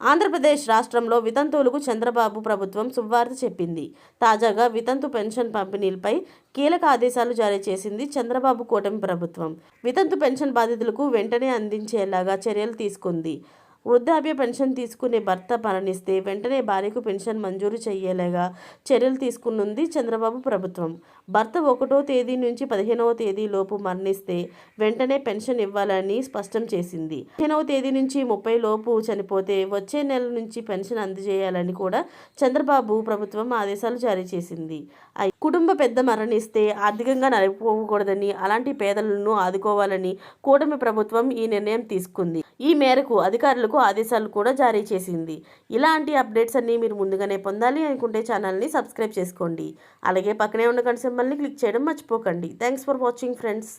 ఆంధ్రప్రదేశ్ రాష్ట్రంలో వితంతువులకు చంద్రబాబు ప్రభుత్వం శుభవార్త చెప్పింది. తాజాగా వితంతు పెన్షన్ పంపిణీలపై కీలక ఆదేశాలు జారీ చేసింది చంద్రబాబు కూటమి ప్రభుత్వం. వితంతు పెన్షన్ బాధితులకు వెంటనే అందించేలాగా చర్యలు తీసుకుంది. వృద్ధాప్య పెన్షన్ తీసుకునే భర్త మరణిస్తే వెంటనే భార్యకు పెన్షన్ మంజూరు చేయేలాగా చర్యలు తీసుకునుంది చంద్రబాబు ప్రభుత్వం. భర్త ఒకటో తేదీ నుంచి పదిహేనవ తేదీ లోపు మరణిస్తే వెంటనే పెన్షన్ ఇవ్వాలని స్పష్టం చేసింది. పదిహేనవ తేదీ నుంచి ముప్పై లోపు చనిపోతే వచ్చే నెల నుంచి పెన్షన్ అందజేయాలని కూడా చంద్రబాబు ప్రభుత్వం ఆదేశాలు జారీ చేసింది. కుటుంబ పెద్ద మరణిస్తే ఆర్థికంగా నలిపోకూడదని అలాంటి పేదలను ఆదుకోవాలని కూటమి ప్రభుత్వం ఈ నిర్ణయం తీసుకుంది. ఈ మేరకు అధికారులకు అధికారులకు ఆదేశాలు కూడా జారీ చేసింది. ఇలాంటి అప్డేట్స్ అన్నీ మీరు ముందుగానే పొందాలి అనుకుంటే ఛానల్ని సబ్స్క్రైబ్ చేసుకోండి. అలాగే పక్కనే ఉన్న గంట సింబల్ని క్లిక్ చేయడం మర్చిపోకండి. Thanks for watching friends.